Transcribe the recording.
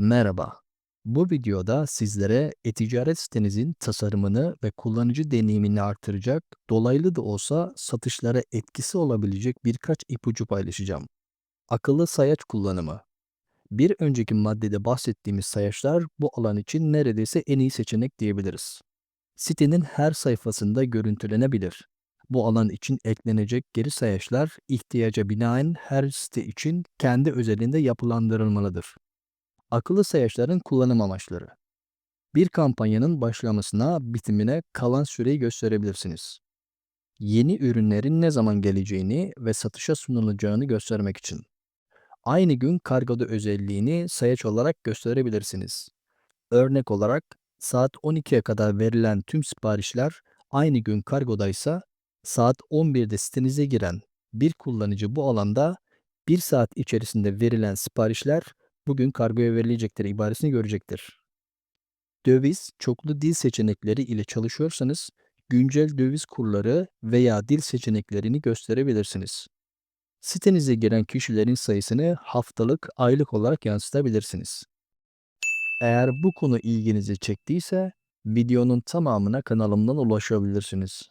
Merhaba. Bu videoda sizlere e-ticaret sitenizin tasarımını ve kullanıcı deneyimini artıracak, dolaylı da olsa satışlara etkisi olabilecek birkaç ipucu paylaşacağım. Akıllı sayaç kullanımı. Bir önceki maddede bahsettiğimiz sayaçlar bu alan için neredeyse en iyi seçenek diyebiliriz. Sitenin her sayfasında görüntülenebilir. Bu alan için eklenecek geri sayaçlar ihtiyaca binaen her site için kendi özelinde yapılandırılmalıdır. Akıllı sayaçların kullanım amaçları. Bir kampanyanın başlamasına, bitimine kalan süreyi gösterebilirsiniz. Yeni ürünlerin ne zaman geleceğini ve satışa sunulacağını göstermek için. Aynı gün kargoda özelliğini sayaç olarak gösterebilirsiniz. Örnek olarak saat 12'ye kadar verilen tüm siparişler aynı gün kargodaysa saat 11'de sitenize giren bir kullanıcı bu alanda 1 saat içerisinde verilen siparişler bugün kargoya verilecektir ibaresini görecektir. Döviz, çoklu dil seçenekleri ile çalışıyorsanız güncel döviz kurları veya dil seçeneklerini gösterebilirsiniz. Sitenize giren kişilerin sayısını haftalık, aylık olarak yansıtabilirsiniz. Eğer bu konu ilginizi çektiyse videonun tamamına kanalımdan ulaşabilirsiniz.